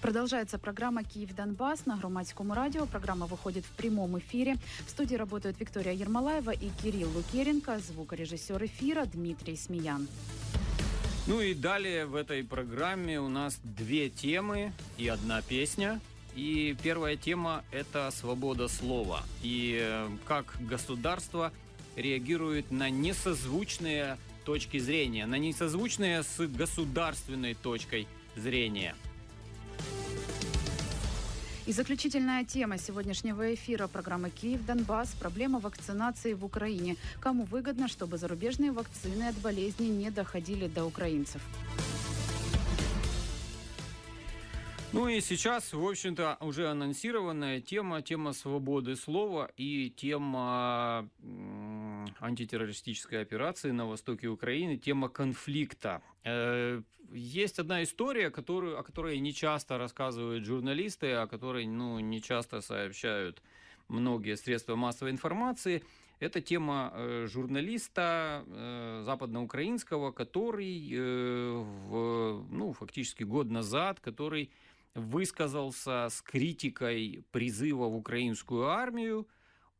Продолжается программа «Киев-Донбасс» на Громадском радио. Программа выходит в прямом эфире. В студии работают Виктория Ермолаева и Кирилл Лукеренко, звукорежиссер эфира Дмитрий Смеян. Ну и далее в этой программе у нас две темы и одна песня. И первая тема – это свобода слова. И э, как государство реагирует на несозвучные точки зрения, на несозвучные с государственной точкой зрения – и заключительная тема сегодняшнего эфира программы «Киев, Донбасс. Проблема вакцинации в Украине. Кому выгодно, чтобы зарубежные вакцины от болезни не доходили до украинцев?» Ну и сейчас, в общем-то, уже анонсированная тема, тема свободы слова и тема антитеррористической операции на востоке Украины, тема конфликта. Э, есть одна история, которую, о которой не часто рассказывают журналисты, о которой ну, не часто сообщают многие средства массовой информации. Это тема э, журналиста э, западноукраинского, который в, ну, фактически год назад, который высказался с критикой призыва в украинскую армию.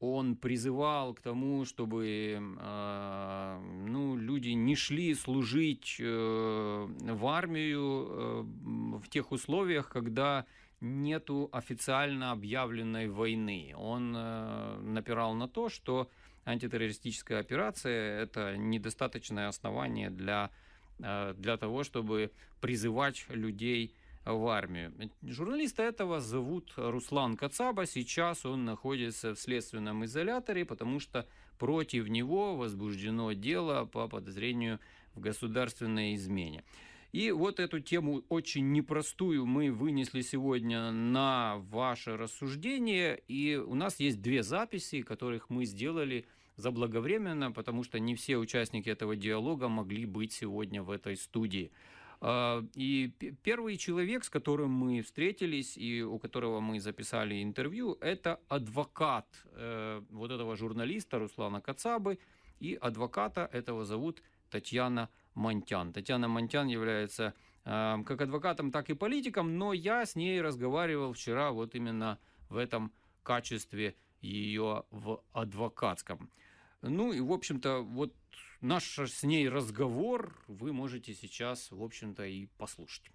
Он призывал к тому, чтобы э, ну, люди не шли служить э, в армию э, в тех условиях, когда нету официально объявленной войны. Он э, напирал на то, что антитеррористическая операция – это недостаточное основание для, для того, чтобы призывать людей в армию. Журналиста этого зовут Руслан Кацаба. Сейчас он находится в следственном изоляторе, потому что против него возбуждено дело по подозрению в государственной измене. И вот эту тему очень непростую мы вынесли сегодня на ваше рассуждение. И у нас есть две записи, которых мы сделали заблаговременно, потому что не все участники этого диалога могли быть сегодня в этой студии. А, и первый человек, с которым мы встретились и у которого мы записали интервью, это адвокат э, вот этого журналиста Руслана Кацабы, и адвоката этого зовут Татьяна Монтян. Татьяна Монтян является э, как адвокатом, так и политиком, но я с ней разговаривал вчера вот именно в этом качестве ее в адвокатском. Ну и, в общем-то, вот наш с ней разговор вы можете сейчас, в общем-то, и послушать.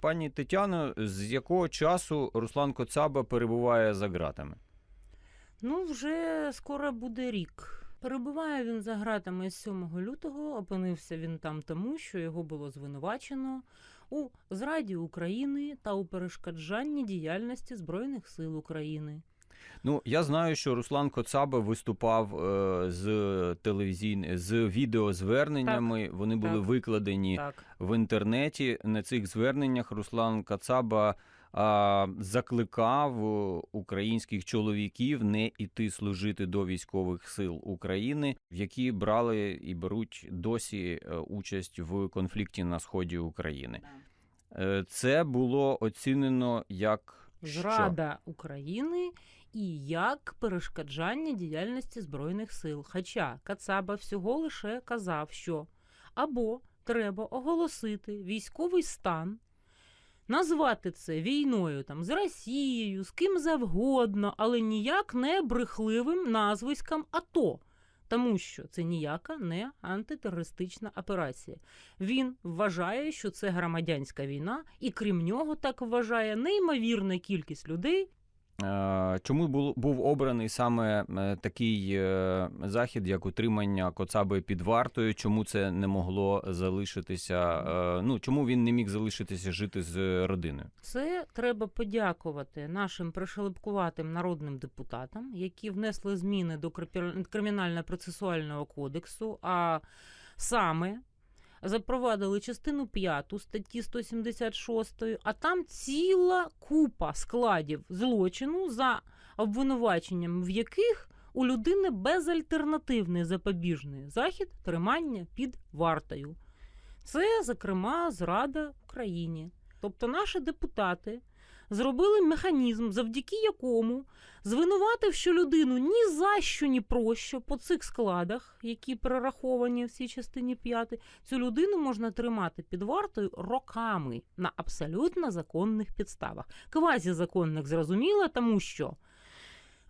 Пані Тетяно, з якого часу Руслан Коцаба перебуває за ґратами? Ну, вже скоро буде рік. Перебуває він за ґратами з 7 лютого. Опинився він там тому, що його було звинувачено у зраді України та у перешкоджанні діяльності Збройних сил України. Ну, я знаю, що Руслан Коцаба виступав е, з телевізійним з відеозверненнями. Так, Вони були так, викладені так. в інтернеті. На цих зверненнях Руслан Коцаба закликав українських чоловіків не йти служити до військових сил України, які брали і беруть досі е, участь в конфлікті на сході України. Е, це було оцінено як Зрада України і як перешкоджання діяльності Збройних сил. Хоча Кацаба всього лише казав, що або треба оголосити військовий стан назвати це війною там з Росією, з ким завгодно, але ніяк не брехливим назвиськом АТО. Тому що це ніяка не антитерористична операція. Він вважає, що це громадянська війна, і крім нього так вважає неймовірна кількість людей, чому був обраний саме е, такий е, захід, як утримання Коцаби під вартою? Чому це не могло залишитися? Ну чому він не міг залишитися жити з родиною? Це треба подякувати нашим пришелепкуватим народним депутатам, які внесли зміни до кримінально-процесуального кодексу. А саме запровадили частину 5 статті 176, а там ціла купа складів злочину, за обвинуваченням в яких у людини безальтернативний запобіжний захід тримання під вартою. Це, зокрема, зрада Україні. Тобто наші депутати зробили механізм, завдяки якому звинуватив, що людину ні за що, ні про що по цих складах, які перераховані в цій частині 5, цю людину можна тримати під вартою роками на абсолютно законних підставах. Квазізаконних зрозуміло, тому що.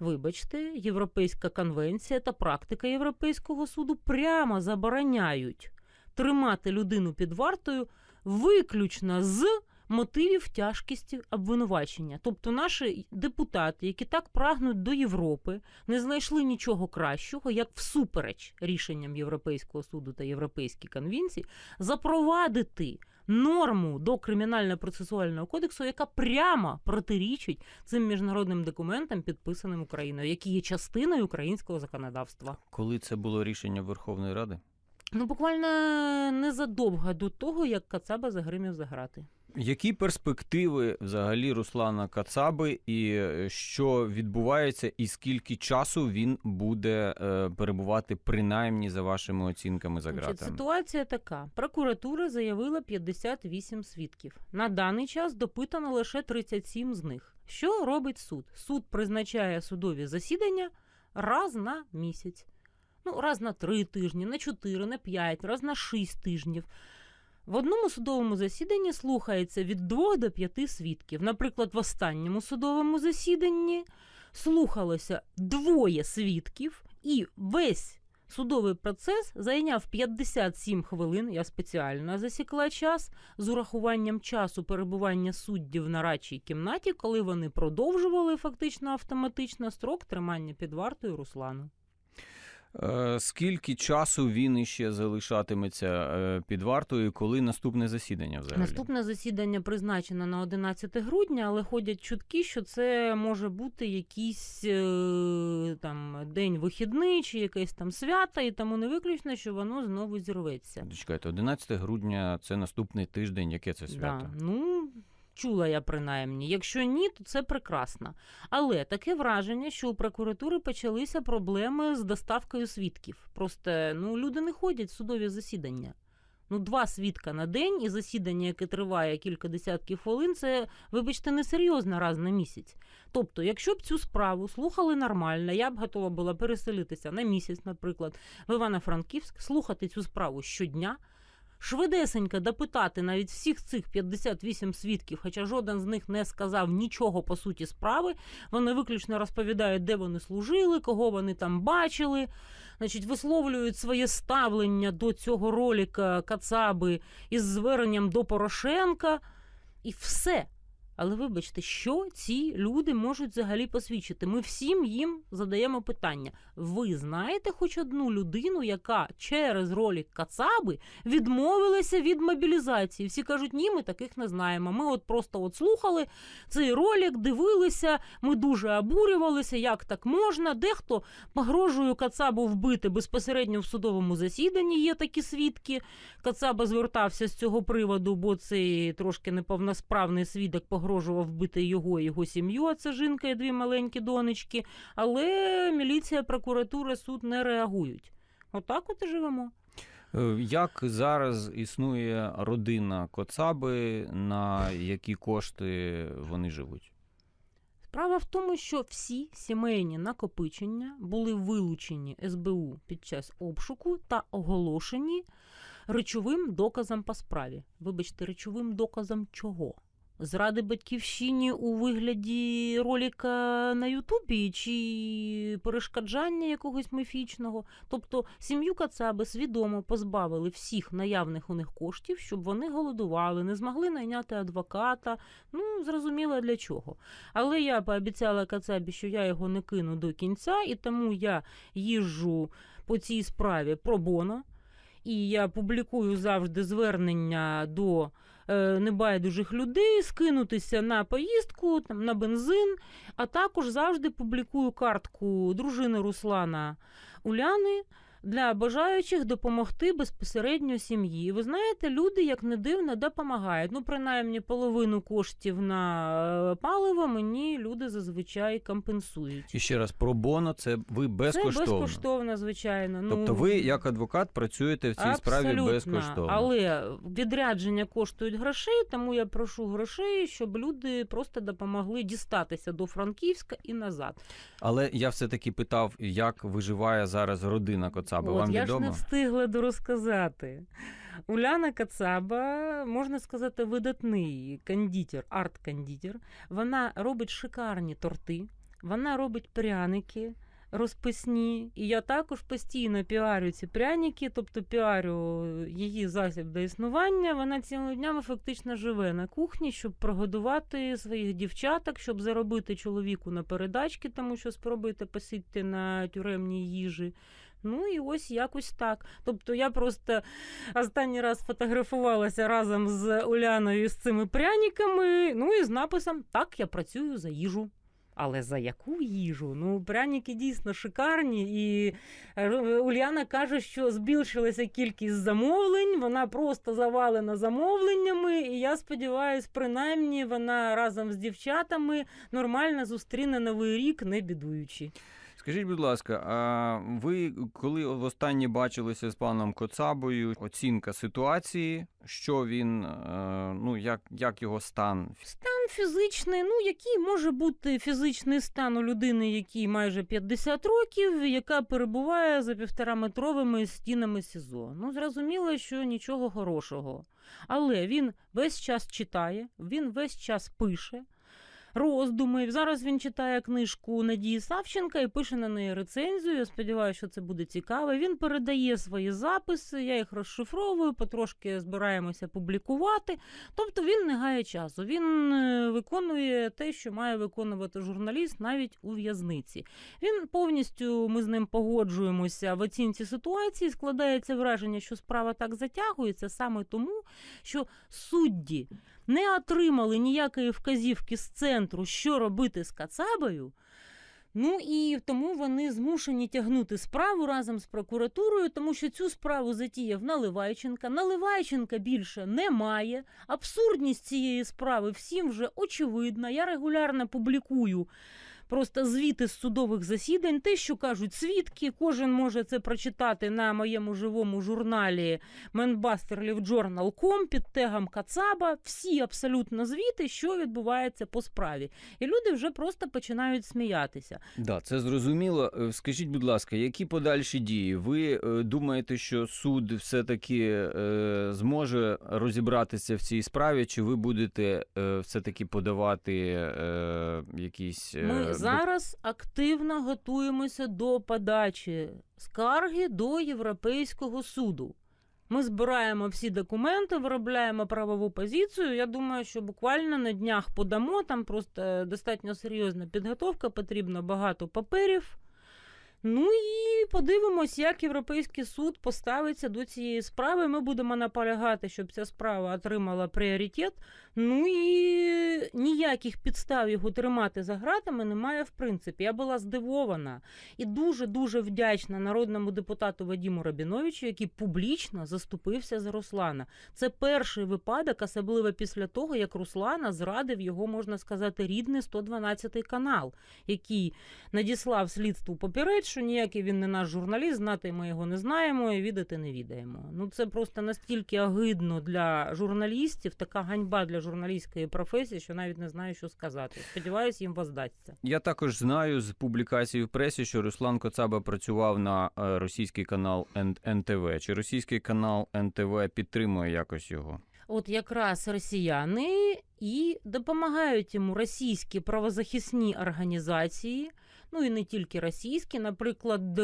Вибачте, Європейська конвенція та практика Європейського суду прямо забороняють тримати людину під вартою виключно з мотивів тяжкості обвинувачення. Тобто наші депутати, які так прагнуть до Європи, не знайшли нічого кращого, як всупереч рішенням Європейського суду та Європейській конвенції запровадити норму до кримінально-процесуального кодексу, яка прямо протирічить цим міжнародним документам, підписаним Україною, які є частиною українського законодавства. Коли це було рішення Верховної Ради? Ну, буквально незадовго до того, як Кацаба загримів за грати. Які перспективи взагалі Руслана Кацаби, і е, що відбувається, і скільки часу він буде е, перебувати принаймні за вашими оцінками за Значить, ситуація така: прокуратура заявила 58 свідків. На даний час допитано лише 37 з них. Що робить суд? Суд призначає судові засідання раз на місяць. Ну, раз на три тижні, на чотири, на п'ять, раз на шість тижнів. В одному судовому засіданні слухається від двох до п'яти свідків. Наприклад, в останньому судовому засіданні слухалося двоє свідків, і весь судовий процес зайняв 57 хвилин. Я спеціально засікла час з урахуванням часу перебування суддів в нарадчій кімнаті, коли вони продовжували фактично автоматично строк тримання під вартою Руслану. Е, Скільки часу він іще залишатиметься е, під вартою, коли наступне засідання взагалі? Наступне засідання призначено на 11 грудня, але ходять чутки, що це може бути якийсь е, там день вихідний чи якесь там свято, і тому не виключно, що воно знову зірветься. Чекайте, 11 грудня це наступний тиждень, яке це свято? Да. Ну, чула я принаймні. Якщо ні, то це прекрасно. Але таке враження, що у прокуратури почалися проблеми з доставкою свідків. Просто ну, люди не ходять в судові засідання. Ну, два свідка на день і засідання, яке триває кілька десятків хвилин, це, вибачте, несерйозно раз на місяць. Тобто, якщо б цю справу слухали нормально, я б готова була переселитися на місяць, наприклад, в Івано-Франківськ, слухати цю справу щодня, швидесенько допитати навіть всіх цих 58 свідків, хоча жоден з них не сказав нічого по суті справи. Вони виключно розповідають, де вони служили, кого вони там бачили. Значить, висловлюють своє ставлення до цього роліка Кацаби із зверненням до Порошенка. І все. Але вибачте, що ці люди можуть взагалі посвідчити? Ми всім їм задаємо питання. Ви знаєте хоч одну людину, яка через ролик Кацаби відмовилася від мобілізації? Всі кажуть, ні, ми таких не знаємо. Ми от просто от слухали цей ролик, дивилися, ми дуже обурювалися, як так можна. Дехто погрожує Кацабу вбити безпосередньо в судовому засіданні. Є такі свідки. Кацаба звертався з цього приводу, бо цей трошки неповносправний свідок погрожував вбити його і його сім'ю, а це жінка і дві маленькі донечки. Але міліція, прокуратура, суд не реагують. Отак от і живемо. Е, Як зараз існує родина Коцаби, на які кошти вони живуть? Справа в тому, що всі сімейні накопичення були вилучені СБУ під час обшуку та оголошені речовим доказом по справі. Вибачте, речовим доказом чого? Зради батьківщині у вигляді роліка на Ютубі чи перешкоджання якогось міфічного. Тобто сім'ю Кацаби свідомо позбавили всіх наявних у них коштів, щоб вони голодували, не змогли найняти адвоката. Ну, зрозуміло для чого. Але я пообіцяла Кацабі, що я його не кину до кінця, і тому я їжджу по цій справі пробоно. І я публікую завжди звернення до небайдужих людей, скинутися на поїздку, там, на бензин, а також завжди публікую картку дружини Руслана Уляни, для бажаючих допомогти безпосередньо сім'ї. Ви знаєте, люди, як не дивно, допомагають. Ну, принаймні, половину коштів на е, паливо мені люди зазвичай компенсують. І ще раз, про боно це ви Це безкоштовно. безкоштовно, звичайно. Тобто ви, як адвокат, працюєте в цій справі безкоштовно. Але відрядження коштують грошей, тому я прошу грошей, щоб люди просто допомогли дістатися до Франківська і назад. Але я все-таки питав, як виживає зараз родина Коцаби. От Вам я відомо? ж не встигла дорозказати. Уляна Кацаба, можна сказати, видатний кондитер, арт-кондитер. Вона робить шикарні торти, вона робить пряники. Розписні, і я також постійно піарю ці пряники, тобто піарю її засіб до існування. Вона цілими днями фактично живе на кухні, щоб прогодувати своїх дівчаток, щоб заробити чоловіку на передачки, тому що спробуйте посидьте на тюремній їжі. Ну і ось якось так. Тобто я просто останній раз фотографувалася разом з Уляною з цими пряниками, ну і з написом Так, я працюю за їжу. Але за яку їжу? Ну, пряники дійсно шикарні, і е, Уляна каже, що збільшилася кількість замовлень, вона просто завалена замовленнями. І я сподіваюся, принаймні вона разом з дівчатами нормально зустріне новий рік, не бідуючи. Скажіть, будь ласка, а ви коли востаннє бачилися з паном Коцабою, оцінка ситуації, що він, е, ну як, як його стан? Стан фізичний, ну який може бути фізичний стан у людини, якій майже 50 років, яка перебуває за півтораметровими стінами СІЗО. Ну, зрозуміло, що нічого хорошого. Але він весь час читає, він весь час пише. Роздуми. Зараз він читає книжку Надії Савченка і пише на неї рецензію. Я сподіваюся, що це буде цікаво. Він передає свої записи, я їх розшифровую, потрошки збираємося публікувати. Тобто він не гає часу. Він е, виконує те, що має виконувати журналіст навіть у в'язниці. Він повністю ми з ним погоджуємося в оцінці ситуації. Складається враження, що справа так затягується саме тому, що судді не отримали ніякої вказівки з центру, що робити з Кацабою. Ну і тому вони змушені тягнути справу разом з прокуратурою, тому що цю справу затіяв Наливайченка. Наливайченка більше немає. Абсурдність цієї справи всім вже очевидна. Я регулярно публікую. Просто звіти з судових засідань, те, що кажуть свідки, кожен може це прочитати на моєму живому журналі manbusterlivjournal.com під тегом Кацаба. Всі абсолютно звіти, що відбувається по справі. І люди вже просто починають сміятися. Да, це зрозуміло. Е, Скажіть, будь ласка, які подальші дії? Ви е, думаєте, що суд все-таки е, зможе розібратися в цій справі, чи ви будете е, все-таки подавати якісь Ми зараз активно готуємося до подачі скарги до Європейського суду. Ми збираємо всі документи, виробляємо правову позицію. Я думаю, що буквально на днях подамо. Там просто достатньо серйозна підготовка, потрібно багато паперів. Ну і подивимось, як Європейський суд поставиться до цієї справи. Ми будемо наполягати, щоб ця справа отримала пріоритет. Ну і ніяких підстав його тримати за гратами немає в принципі. Я була здивована і дуже дуже вдячна народному депутату Вадіму Рабіновичу, який публічно заступився за Руслана. Це перший випадок, особливо після того, як Руслана зрадив його, можна сказати, рідний 112 канал, який надіслав слідству попередь, що ніякий він не наш журналіст, знати ми його не знаємо і відати не відаємо. Ну це просто настільки огидно для журналістів, така ганьба для журналістської професії, що навіть не знаю, що сказати. Сподіваюсь, їм воздасться. Я також знаю з публікацій в пресі, що Руслан Коцаба працював на е, російський канал НТВ. Чи російський канал НТВ підтримує якось його? От якраз росіяни і допомагають йому російські правозахисні організації. Ну і не тільки російські, наприклад, е,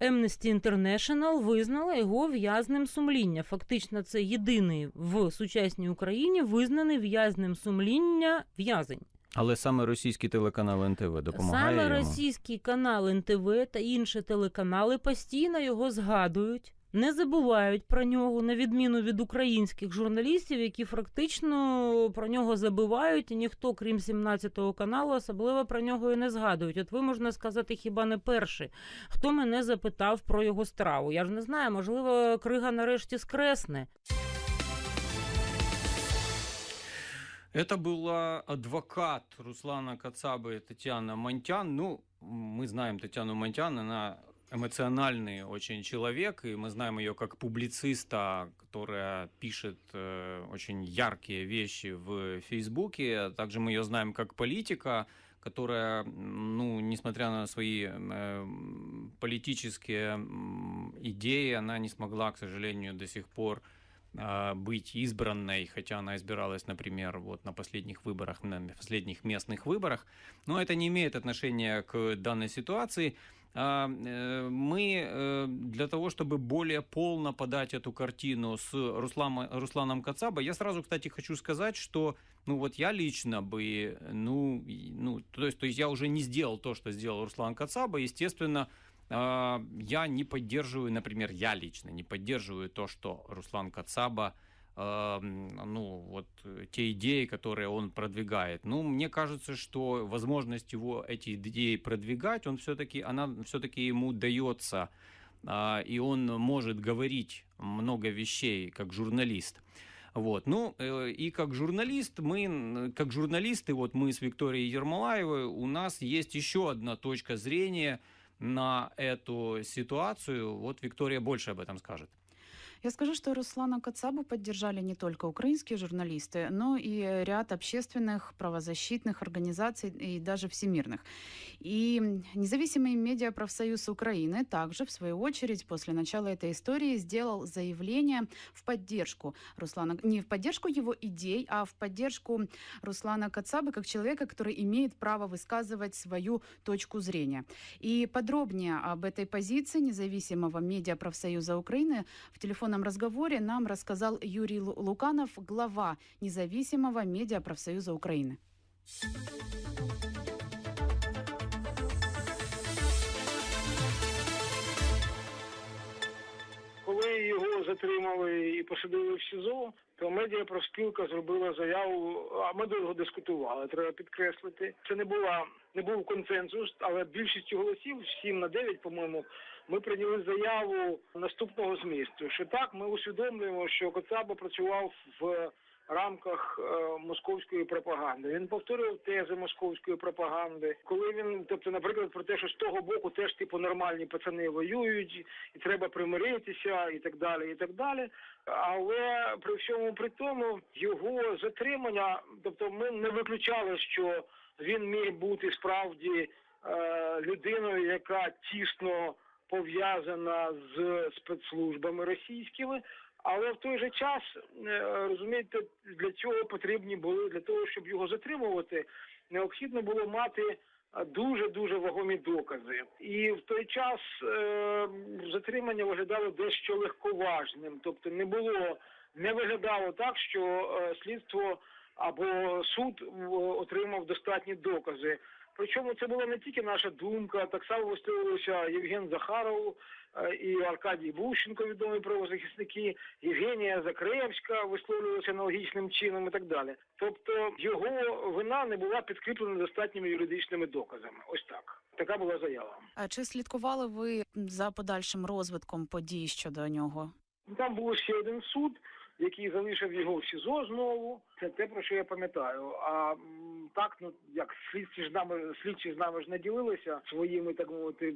Amnesty International визнала його в'язним сумління. Фактично, це єдиний в сучасній Україні визнаний в'язнем сумління в'язень. Але саме російський телеканал НТВ допомагає Саме йому? російський канал НТВ та інші телеканали постійно його згадують не забувають про нього, на відміну від українських журналістів, які фактично про нього забувають, і ніхто, крім 17-го каналу, особливо про нього і не згадують. От ви можна сказати, хіба не перший, хто мене запитав про його страву. Я ж не знаю, можливо, крига нарешті скресне. Это была адвокат Руслана Кацабы Татьяна Монтян. Ну, мы знаем Татьяну Монтян, она эмоциональный очень человек, и мы знаем ее как публициста, которая пишет э, очень яркие вещи в Фейсбуке. Также мы ее знаем как политика, которая, ну, несмотря на свои э, политические идеи, она не смогла, к сожалению, до сих пор быть избранной, хотя она избиралась, например, вот на последних выборах, на последних местных выборах. Но это не имеет отношения к данной ситуации. А, э, Мы э, для того, чтобы более полно подать эту картину с Русланом, Русланом Кацаба, я сразу, кстати, хочу сказать, что ну вот я лично бы, ну, ну то есть, то есть я уже не сделал то, что сделал Руслан Кацаба, естественно, а, я не поддерживаю, например, я лично не поддерживаю то, что Руслан Кацаба, а, ну, вот э, те идеи, которые он продвигает. Ну, мне кажется, что возможность его эти идеи продвигать, он все-таки, она все-таки ему дается, а, и он может говорить много вещей как журналист. Вот. Ну, э, и как журналист, мы, как журналисты, вот мы с Викторией Ермолаевой, у нас есть еще одна точка зрения на эту ситуацию. Вот Виктория больше об этом скажет. Я скажу, что Руслана Кацабу поддержали не только украинские журналисты, но и ряд общественных, правозащитных организаций и даже всемирных. И независимый медиапрофсоюз Украины также, в свою очередь, после начала этой истории сделал заявление в поддержку Руслана, не в поддержку его идей, а в поддержку Руслана Кацабы как человека, который имеет право высказывать свою точку зрения. И подробнее об этой позиции независимого медиапрофсоюза Украины в телефонном разговоре нам рассказал Юрий Лу- Луканов, глава независимого медиапрофсоюза Украины. Коли його затримали і посадили в СІЗО, то медіапрофспілка зробила заяву. А ми довго дискутували. Треба підкреслити. Це не була не був консенсус, але більшістю голосів, 7 на 9, по-моєму, ми прийняли заяву наступного змісту. Що так, ми усвідомлюємо, що Коцаба працював в рамках е, московської пропаганди. Він повторював тези московської пропаганди. Коли він, тобто, наприклад, про те, що з того боку теж типу нормальні пацани воюють, і треба примиритися, і так далі, і так далі. Але при всьому при тому його затримання, тобто, ми не виключали, що він міг бути справді е, людиною, яка тісно пов'язана з спецслужбами російськими. Але в той же час е, розумієте, для цього потрібні були для того, щоб його затримувати, необхідно було мати дуже дуже вагомі докази. І в той час е, затримання виглядало дещо легковажним, тобто не було, не виглядало так, що е, слідство або суд отримав достатні докази. Причому це була не тільки наша думка, так само висловилися Євген Захаров е, і Аркадій Бущенко, відомі правозахисники, Євгенія Закревська висловлювалася аналогічним чином і так далі. Тобто його вина не була підкріплена достатніми юридичними доказами. Ось так. Така була заява. А Чи слідкували ви за подальшим розвитком подій щодо нього? Там був ще один суд, який залишив його в СІЗО знову. Це те, про що я пам'ятаю. А так, ну як слідчі ж нами, слідчі з нами ж не ділилися своїми, так мовити,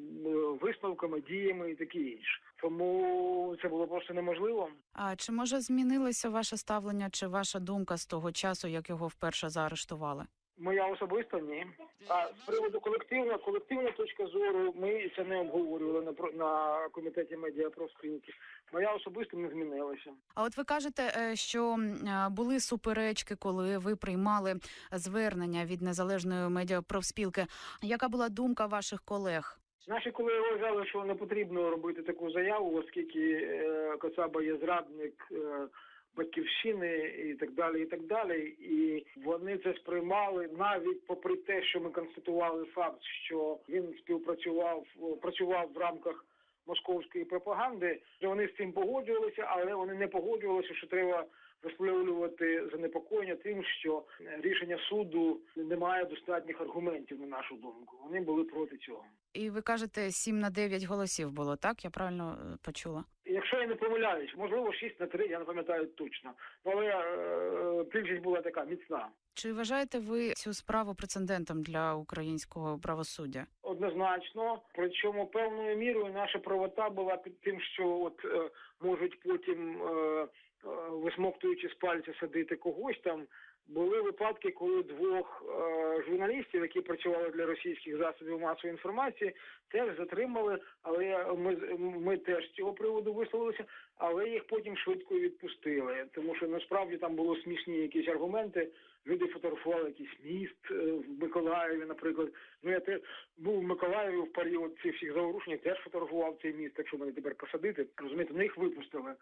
висновками, діями і таке інше. Тому це було просто неможливо. А чи може змінилося ваше ставлення чи ваша думка з того часу, як його вперше заарештували? Моя особиста ні. А з приводу колективна, колективна точка зору, ми це не обговорювали на на комітеті медіапрофспілки. Моя особиста не змінилася. А от ви кажете, е, що е, були суперечки, коли ви приймали звернення від незалежної медіапрофспілки. Яка була думка ваших колег? Наші колеги вважали, що не потрібно робити таку заяву, оскільки е, Коцаба є зрадник е, батьківщини і так далі, і так далі. І вони це сприймали навіть попри те, що ми констатували факт, що він співпрацював, працював в рамках московської пропаганди. Вони з цим погоджувалися, але вони не погоджувалися, що треба висловлювати занепокоєння тим, що рішення суду не має достатніх аргументів на нашу думку. Вони були проти цього. І ви кажете, 7 на 9 голосів було, так? Я правильно е, почула? Якщо я не помиляюсь, можливо, 6 на 3, я не пам'ятаю точно. Але е, більшість була така міцна. Чи вважаєте ви цю справу прецедентом для українського правосуддя? Однозначно, причому певною мірою наша правота була під тим, що от е, можуть потім, е, е, висмоктуючи з пальця, садити когось там. Були випадки, коли двох е, журналістів, які працювали для російських засобів масової інформації, теж затримали. Але ми ми теж з цього приводу висловилися, але їх потім швидко відпустили, тому що насправді там було смішні якісь аргументи. Люди фотографували якийсь міст е, в Миколаєві, наприклад. Ну я теж був в Миколаєві в період цих всіх заворушень, теж фотографував цей міст, так що мене тепер посадити. Розумієте, ну їх випустили.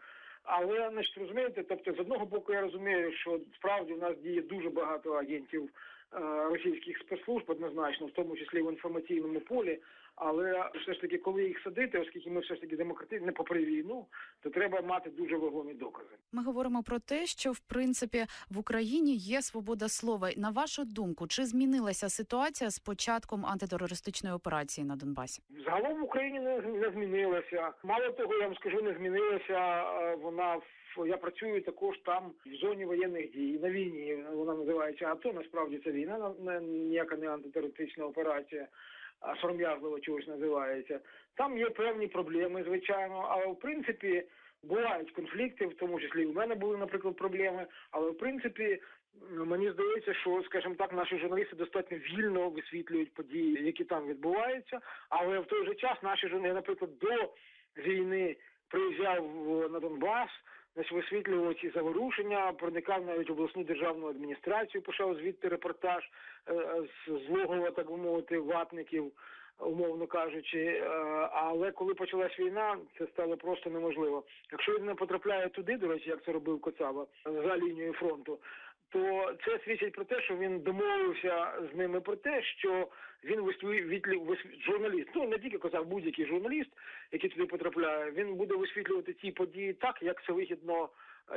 Але значить, розумієте, тобто з одного боку я розумію, що справді в нас діє дуже багато агентів е, російських спецслужб однозначно, в тому числі в інформаційному полі. Але все ж таки, коли їх садити, оскільки ми все ж таки демократичні, не попри війну, то треба мати дуже вагомі докази. Ми говоримо про те, що в принципі в Україні є свобода слова. На вашу думку, чи змінилася ситуація з початком антитерористичної операції на Донбасі? Загалом в Україні не, не змінилася. Мало того, я вам скажу, не змінилася. Вона в я працюю також там в зоні воєнних дій на війні. Вона називається АТО. Насправді це війна, ніяка не антитерористична операція. Сором'язливо чогось називається. Там є певні проблеми, звичайно, але в принципі бувають конфлікти, в тому числі і в мене були, наприклад, проблеми. Але в принципі мені здається, що, скажімо так, наші журналісти достатньо вільно висвітлюють події, які там відбуваються. Але в той же час наші журналісти, наприклад, до війни приїжджав на Донбас, значить, висвітлював ці заворушення, проникав навіть обласну державну адміністрацію, пішов звідти репортаж е, з злогова, так би мовити, ватників. Умовно кажучи, Е, але коли почалась війна, це стало просто неможливо. Якщо він не потрапляє туди, до речі, як це робив Коцаба за лінією фронту, то це свідчить про те, що він домовився з ними про те, що він висвітлює журналіст. Ну не тільки Коцаб, будь-який журналіст, який туди потрапляє, він буде висвітлювати ці події так, як це вигідно.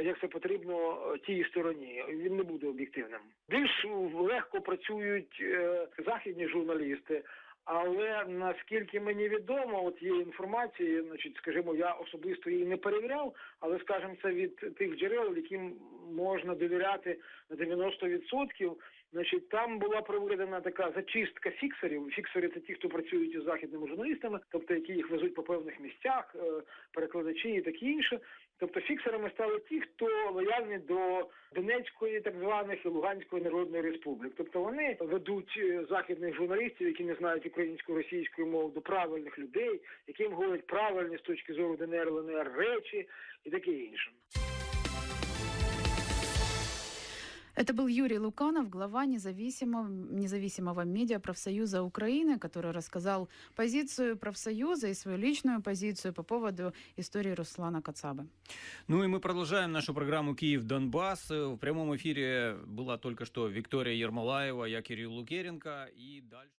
Як це потрібно е, тій стороні, він не буде об'єктивним. Більш легко працюють е, західні журналісти, але наскільки мені відомо, от є інформація, значить, скажімо, я особисто її не перевіряв, але скажімо, це від тих джерел, яким можна довіряти на 90%. Значить, там була проведена така зачистка фіксерів. Фіксери це ті, хто працюють із західними журналістами, тобто які їх везуть по певних місцях, е, перекладачі і таке інше. Тобто фіксерами стали ті, хто лояльні до Донецької, так званих і Луганської Народної Республік. Тобто вони ведуть е, західних журналістів, які не знають українську російську мову, до правильних людей, яким говорять правильні з точки зору ДНР, ЛНР речі і таке інше. Это был Юрий Луканов, глава независимого, независимого медиапрофсоюза Украины, который рассказал позицию профсоюза и свою личную позицию по поводу истории Руслана Кацабы. Ну и мы продолжаем нашу программу «Киев-Донбасс». В прямом эфире была только что Виктория Ермолаева, я Кирилл Лукеренко. И дальше...